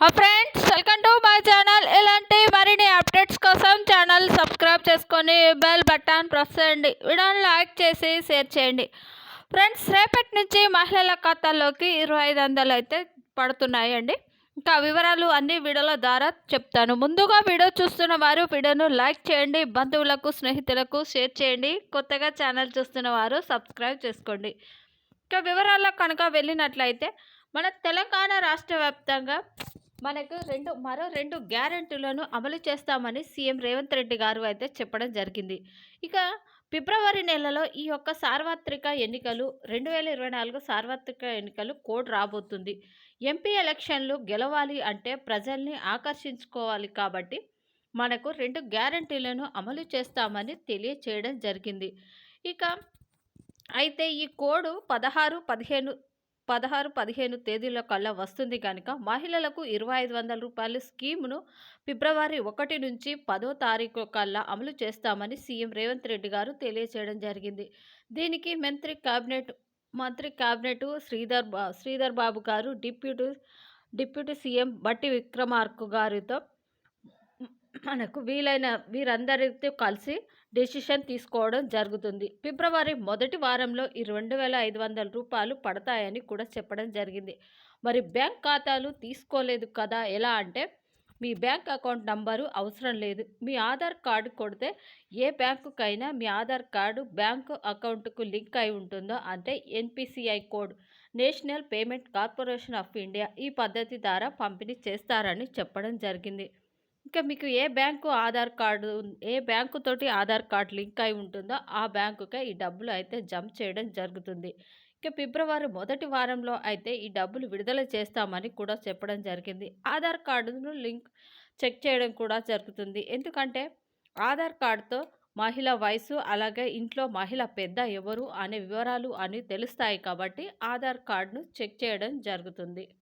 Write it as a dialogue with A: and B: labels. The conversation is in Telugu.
A: Friends welcome to my channel. ఇలాంటి మరిన్ని అప్డేట్స్ కోసం ఛానల్ సబ్స్క్రైబ్ చేసుకొని బెల్ బటన్ ప్రెస్ చేయండి. వీడియోని లైక్ చేసి షేర్ చేయండి. ఫ్రెండ్స్ రేపటి నుంచి మహిళల ఖాతాల్లోకి ఇరవై ఐదు వందలు అయితే పడుతున్నాయండి. ఇంకా వివరాలు అన్ని వీడియోల ద్వారా చెప్తాను. ముందుగా వీడియో చూస్తున్న వారు వీడియోను లైక్ చేయండి. బంధువులకు స్నేహితులకు షేర్ చేయండి. కొత్తగా ఛానల్ చూస్తున్న వారు సబ్స్క్రైబ్ చేసుకోండి. ఇంకా వివరాల్లో కనుక వెళ్ళినట్లయితే మన తెలంగాణ రాష్ట్ర వ్యాప్తంగా మనకు రెండు మరో రెండు గ్యారెంటీలను అమలు చేస్తామని సీఎం రేవంత్ రెడ్డి గారు అయితే చెప్పడం జరిగింది. ఇక ఫిబ్రవరి నెలలో ఈ యొక్క సార్వత్రిక ఎన్నికలు రెండు వేల ఇరవై నాలుగు సార్వత్రిక ఎన్నికలు కోడ్ రాబోతుంది. ఎంపీ ఎలక్షన్లు గెలవాలి అంటే ప్రజల్ని ఆకర్షించుకోవాలి కాబట్టి మనకు రెండు గ్యారంటీలను అమలు చేస్తామని తెలియచేయడం జరిగింది. ఇక అయితే ఈ కోడ్ పదహారు పదిహేను పదహారు పదిహేను తేదీల కల్లా వస్తుంది కనుక మహిళలకు ఇరవై ఐదు వందల రూపాయల స్కీమ్ను ఫిబ్రవరి ఒకటి నుంచి పదో తారీఖు కల్లా అమలు చేస్తామని సీఎం రేవంత్ రెడ్డి గారు తెలియజేయడం జరిగింది. దీనికి మంత్రి కేబినెట్ మంత్రి కేబినెట్ శ్రీధర్ బా శ్రీధర్ బాబు గారు డిప్యూటీ డిప్యూటీ సీఎం బట్టి విక్రమార్కు గారితో మనకు వీలైన వీరందరితో కలిసి డెసిషన్ తీసుకోవడం జరుగుతుంది. ఫిబ్రవరి మొదటి వారంలో ఈ రెండు వేల ఐదు వందల రూపాయలు పడతాయని కూడా చెప్పడం జరిగింది. మరి బ్యాంక్ ఖాతాలు తీసుకోలేదు కదా ఎలా అంటే మీ బ్యాంక్ అకౌంట్ నంబరు అవసరం లేదు. మీ ఆధార్ కార్డు కొడితే ఏ బ్యాంకుకైనా మీ ఆధార్ కార్డు బ్యాంకు అకౌంట్కు లింక్ అయి ఉంటుందో అంటే NPCI code national payment corporation of India ఈ పద్ధతి ద్వారా పంపిణీ చేస్తారని చెప్పడం జరిగింది. ఇంకా మీకు ఏ బ్యాంకు ఆధార్ కార్డు ఏ బ్యాంకు తోటి ఆధార్ కార్డు లింక్ అయి ఉంటుందో ఆ బ్యాంకుకే ఈ డబ్బులు అయితే జంప్ చేయడం జరుగుతుంది. ఇక ఫిబ్రవరి మొదటి వారంలో అయితే ఈ డబ్బులు విడుదల చేస్తామని కూడా చెప్పడం జరిగింది. ఆధార్ కార్డును లింక్ చెక్ చేయడం కూడా జరుగుతుంది. ఎందుకంటే ఆధార్ కార్డుతో మహిళ వయసు అలాగే ఇంట్లో మహిళ పెద్ద ఎవరు అనే వివరాలు అని తెలుస్తాయి కాబట్టి ఆధార్ కార్డును చెక్ చేయడం జరుగుతుంది.